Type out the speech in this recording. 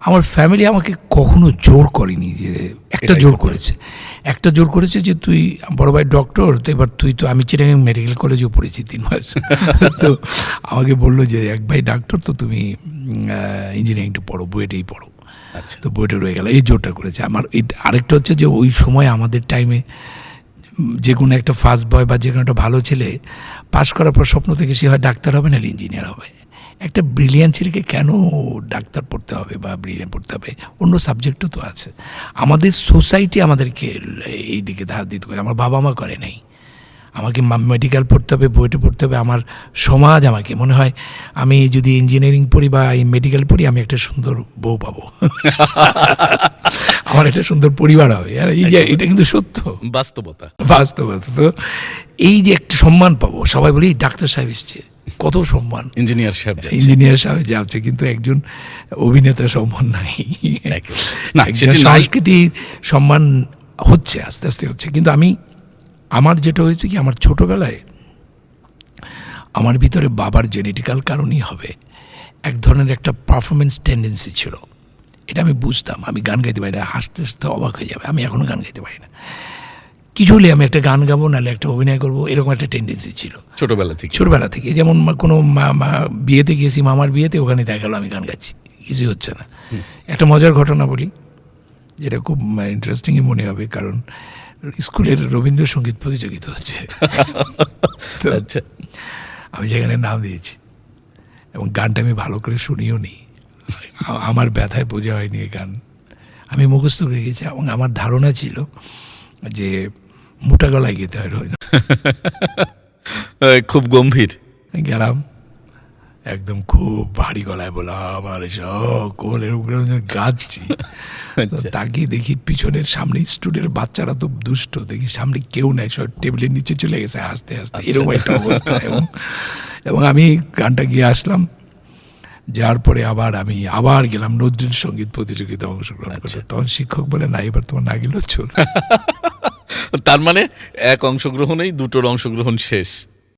আমার ফ্যামিলি আমাকে কখনো জোর করেনি যে একটা জোর করেছে। একটা জোর করেছে যে তুই বড় ভাই ডক্টর তো এবার তুই তো আমি চিটাগাং মেডিকেল কলেজেও পড়েছি তিন মাস। তো আমাকে বলল যে এক ভাই ডাক্তার তো তুমি ইঞ্জিনিয়ারিংটা পড়ো বুয়েটেই পড়ো। আচ্ছা। তো বইটা রয়ে গেল এই জোরটা করেছে। আমার এই- আরেকটা হচ্ছে যে ওই সময় আমাদের টাইমে যে কোনো একটা ফার্স্ট বয় বা যে কোনো একটা ভালো ছেলে পাশ করার পর স্বপ্ন থেকে সে হয় ডাক্তার হবে না ইঞ্জিনিয়ার হবে। একটা ব্রিলিয়ান ছেলেকে কেন ডাক্তার পড়তে হবে বা ব্রিলিয়ান পড়তে হবে? অন্য সাবজেক্টও তো আছে। আমাদের সোসাইটি আমাদেরকে এই দিকে ধার দিতে করে। আমার বাবা মা করে নাই। আমাকে মেডিকেল পড়তে হবে, বইটে পড়তে হবে। আমার সমাজ আমাকে, মনে হয় আমি যদি ইঞ্জিনিয়ারিং পড়ি বা মেডিকেল পড়ি, আমি একটা সুন্দর বউ পাবো। আমার একটা সুন্দর পরিবার হবে। আর এই যে এটা কিন্তু সত্য। বাস্তবতা। বাস্তবতা তো। এই যে একটা সম্মান পাবো সবাই বলি ডাক্তার সাহেব এসছে। কত সম্মান। ইঞ্জিনিয়ার সাহেব। ইঞ্জিনিয়ার সাহেব যাচ্ছে কিন্তু একজন অভিনেতা সম্মান নাই। না, সংস্কৃতির সম্মান হচ্ছে আস্তে আস্তে হচ্ছে। কিন্তু আমি আমার যেটা হয়েছে কি আমার ছোটবেলায় আমার ভিতরে বাবার জেনেটিক্যাল কারণই হবে। এক ধরনের একটা পারফরমেন্স টেন্ডেন্সি ছিল। এটা আমি বুঝতাম। আমি গান গাইতে পারি না হাসতে হাসতে অবাক হয়ে যাবে। আমি এখনও গান গাইতে পারি না। কিছু হলে আমি একটা গান গাবো নাহলে একটা অভিনয় করব এরকম একটা টেন্ডেন্সি ছিল। ছোটোবেলা থেকে। ছোটবেলা থেকে। যেমন কোনো মা- মা- বিয়েতে গিয়েছি মামার বিয়েতে ওখানে দেখা গেলো আমি গান গাচ্ছি। কিছুই হচ্ছে না। একটা মজার ঘটনা বলি যেটা খুব ইন্টারেস্টিংই মনে হবে কারণ স্কুলের রবীন্দ্রসঙ্গীত প্রতিযোগিতা হচ্ছে। আচ্ছা। আমি সেখানে নাম দিয়েছি। এবং গানটা আমি ভালো করে শুনিও নি। আ- আমার ব্যথায় বোঝা হয়নি এই গান। আমি মুখস্থ করে গেছি এবং আমার ধারণা ছিল যে মোটা গলায় গেতে হয় আহ, খুব গম্ভীর। গেলাম একদম খুব ভারী গলায় বললাম আর সকল এরকম গাচ্ছি। তাকিয়ে দেখি পিছনের সামনে স্টুডেন্ট বাচ্চারা তো দুষ্ট দেখি সামনে কেউ নাই সব টেবিলের নিচে চলে গেছে হাসতে হাসতে। আচ্ছা। এরকম একটা অবস্থা এবং এবং আমি গানটা গিয়ে আসলাম। যার পরে আবার আমি আবার গেলাম নজরুল সংগীত প্রতিযোগিতা অংশগ্রহণ করতে। আচ্ছা। তখন শিক্ষক বলে না এবার তোমার না গেলেও চল তার মানে এক অংশগ্রহণেই দুটোর অংশগ্রহণ শেষ।